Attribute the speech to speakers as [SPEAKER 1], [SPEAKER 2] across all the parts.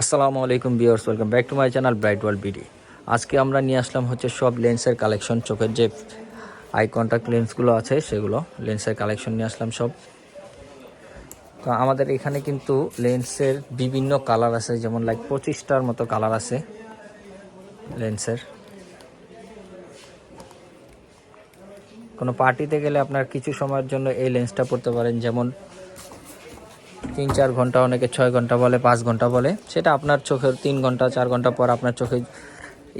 [SPEAKER 1] আসসালামু আলাইকুম viewers, welcome back to my channel bright world BD. আজকে আমরা নিয়ে আসলাম হচ্ছে সব লেন্সের কালেকশন, চোখের যে আই কন্ট্যাক্ট লেন্সগুলো আছে সেগুলো, লেন্সের কালেকশন নিয়ে আসলাম সব। তো আমাদের এখানে কিন্তু লেন্সের বিভিন্ন কালার আছে, যেমন লাইক পঁচিশটার মতো কালার আছে লেন্সের। কোনো পার্টিতে গেলে আপনার কিছু সময়ের জন্য এই লেন্সটা পড়তে পারেন, যেমন তিন, চার ঘণ্টা, অনেকে ছয় ঘণ্টা বলে, পাঁচ ঘণ্টা বলে। সেটা আপনার চোখের তিন ঘণ্টা, চার ঘণ্টা পর আপনার চোখে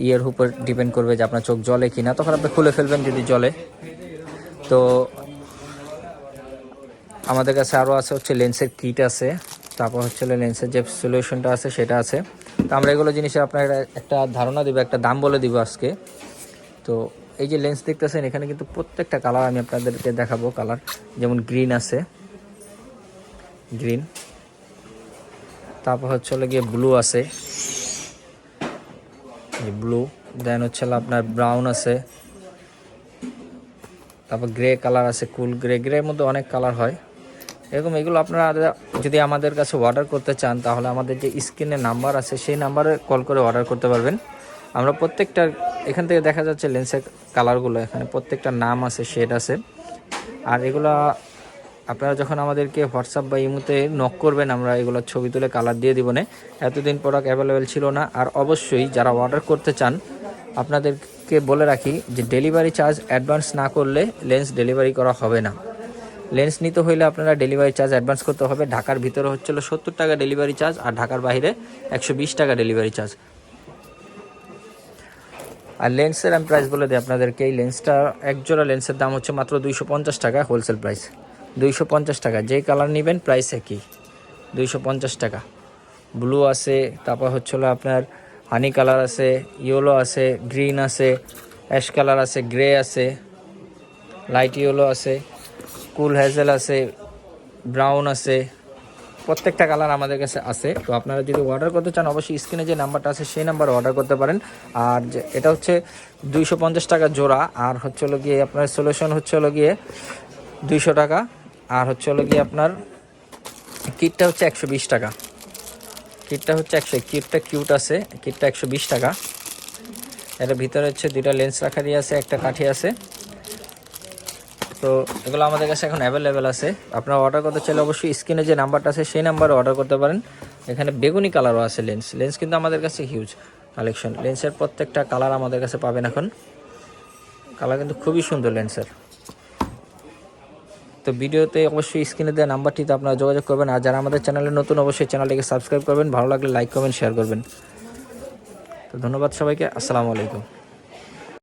[SPEAKER 1] ইয়ের উপর ডিপেন্ড করবে যে আপনার চোখ জলে কি না তখন আপনি খুলে ফেলবেন যদি জলে তো আমাদের কাছে আরও আছে, হচ্ছে লেন্সের কিট আছে। তারপর হচ্ছে লেন্সের যে সলিউশনটা আছে, সেটা আছে। তো আমরা এগুলো জিনিসের আপনার একটা ধারণা দিব, একটা দাম বলে দিব আজকে। তো এই যে লেন্স দেখতেছেন, এখানে কিন্তু প্রত্যেকটা কালার আমি আপনাদেরকে দেখাবো। কালার যেমন গ্রিন আছে। গ্রিন। তারপর হচ্ছে হলো গিয়ে ব্লু আছে। ব্লু। দেন হচ্ছে আপনার ব্রাউন আছে। তারপর গ্রে কালার আছে, কুল গ্রে। গ্রের মধ্যে অনেক কালার হয়। এরকম এগুলো আপনারা যদি আমাদের কাছে অর্ডার করতে চান, তাহলে আমাদের যে স্ক্রিনে নাম্বার আছে, সেই নাম্বারে কল করে অর্ডার করতে পারবেন। আমরা প্রত্যেকটা এখান থেকে দেখা যাচ্ছে লেন্সের কালারগুলো এখানে প্রত্যেকটা নাম আছে শেড আছে। আর এগুলা আপনারা যখন আমাদেরকে হোয়াটসঅ্যাপ বা ইমুতে নক করবেন, আমরা এগুলো ছবি তুলে কালার দিয়ে দিব না। এতদিন প্রোডাক্ট অ্যাভেলেবেল ছিল না। আর অবশ্যই যারা অর্ডার করতে চান, আপনাদেরকে বলে রাখি যে ডেলিভারি চার্জ অ্যাডভান্স না করলে লেন্স ডেলিভারি করা হবে না। লেন্স নিতে হইলে আপনারা ডেলিভারি চার্জ অ্যাডভান্স করতে হবে। ঢাকার ভিতরে হচ্ছিল সত্তর টাকা ডেলিভারি চার্জ আর ঢাকার বাইরে একশো বিশ টাকা ডেলিভারি চার্জ আর লেন্সের আমি প্রাইস বলে দিই আপনাদেরকে। এই লেন্সটা এক জোড়া লেন্সের দাম হচ্ছে মাত্র দুইশো পঞ্চাশ টাকা হোলসেল প্রাইস দুইশো পঞ্চাশ টাকা। যেই কালার নেবেন প্রাইস একই। দুইশো পঞ্চাশ টাকা। ব্লু আছে, তারপর হচ্ছে হলো আপনার হানি কালার আছে ইয়েলো আছে গ্রিন আছে অ্যাশ কালার আছে গ্রে আছে লাইট ইয়েলো আছে কুল হ্যাজেল আছে ব্রাউন আছে, প্রত্যেকটা কালার আমাদের কাছে আছে। তো আপনারা যদি অর্ডার করতে চান, অবশ্যই স্ক্রিনে যে নাম্বারটা আছে, সেই নাম্বারে অর্ডার করতে পারেন। আর যে, এটা হচ্ছে দুইশো পঞ্চাশ টাকা জোড়া। আর হচ্ছে হলো গিয়ে আপনার সলিউশন হচ্ছে হলো গিয়ে দুইশো টাকা। আর হচ্ছে হলো গিয়ে আপনার কিটটা হচ্ছে একশো বিশ টাকা। কিটটা হচ্ছে একশো কিটটা কিউট আছে কিটটা একশো বিশ টাকা। এর ভিতরে হচ্ছে দুইটা লেন্স রাখা দিয়ে আছে, একটা কাঠি আছে। তো এগুলো আমাদের কাছে এখন অ্যাভেলেবেল আছে। আপনারা অর্ডার করতে চাইলে অবশ্যই স্ক্রিনে যে নাম্বারটা আছে, সেই নাম্বারে অর্ডার করতে পারেন। এখানে বেগুনি কালারও আছে লেন্স। লেন্স কিন্তু আমাদের কাছে হিউজ কালেকশন লেন্সের প্রত্যেকটা কালার আমাদের কাছে পাবেন এখন। কালার কিন্তু খুবই সুন্দর লেন্সের। তো ভিডিওতে অবশ্যই স্ক্রিনে দেওয়া নাম্বারটিতে আপনারা যোগাযোগ করবেন। আর যারা আমাদের চ্যানেলে নতুন, অবশ্যই চ্যানেলটিকে সাবস্ক্রাইব করবেন। ভালো লাগলে লাইক করবেন শেয়ার করবেন। তো ধন্যবাদ সবাইকে। আসসালামু আলাইকুম।